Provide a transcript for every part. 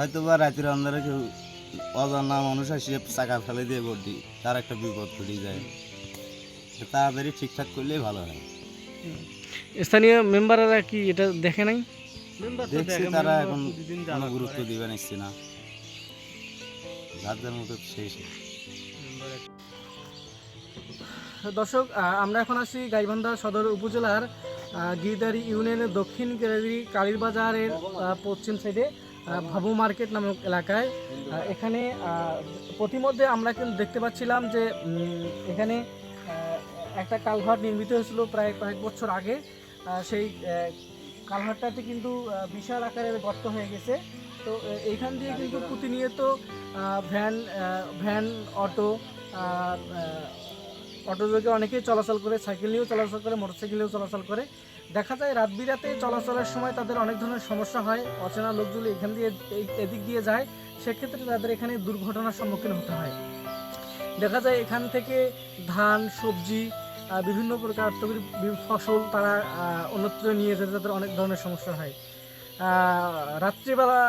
হয়তো বা রাতের অন্ধারে কেউ অজানা মানুষ আসে চাকা ফেলে দিয়ে বডি তার একটা বিপদ ঘটে যায়। তাড়াতাড়ি ঠিকঠাক করলেই ভালো হয়। স্থানীয় মেম্বাররা কি এটা দেখে নাই? দেখছি তারা এখন কোনো গুরুত্ব দিবে নিচ্ছে না। যার যার মতো সেই দর্শক আমরা এখন আছি গাইবান্ধা সদর উপজেলার আহ, গিরদারি ইউনিয়নের দক্ষিণ কালীরবাজারের পশ্চিম সাইডে ভাবু মার্কেট নামক এলাকায়। এখানে প্রতিমধ্যে আমরা কিন্তু দেখতে পাচ্ছিলাম যে এখানে একটা কালভার্ট নির্মিত হয়েছিল প্রায় কয়েক বছর আগে। সেই আহ, কালভার্টটাতে কিন্তু বিশাল আকারের গর্ত হয়ে গেছে। তো এইখান দিয়ে কিন্তু প্রতিনিয়ত ভ্যান ভ্যান অটো আহ, আহ, অটো যোগে অনেকেই চলাচল করে সাইকেল নিয়েও চলাচল করে মোটরসাইকেল নিয়েও চলাচল করে। দেখা যায় রাত বিরাতে চলাচলের সময় তাদের অনেক ধরনের সমস্যা হয় অচেনা লোক যদি এখান দিয়ে এদিক দিয়ে যায় সেক্ষেত্রে তাদের এখানে দুর্ঘটনার সম্মুখীন হতে হয়। দেখা যায় এখান থেকে ধান সবজি বিভিন্ন প্রকার ফসল তারা অন্যত্র নিয়ে যেতে তাদের অনেক ধরনের সমস্যা হয়। রাত্রিবেলা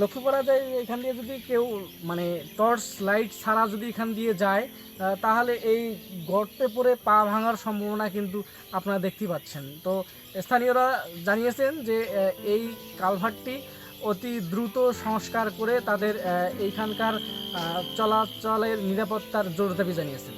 লক্ষ্য করা যায় এখান দিয়ে যদি কেউ মানে টর্চ লাইট ছাড়া যদি এখান দিয়ে যায় তাহলে এই গর্তে পড়ে পা ভাঙার সম্ভাবনা কিন্তু আপনারা দেখতে পাচ্ছেন। তো স্থানীয়রা জানিয়েছেন যে এই কালভারটি অতি দ্রুত সংস্কার করে তাদের এইখানকার চলাচলের নিরাপত্তার জোর দাবি জানিয়েছেন।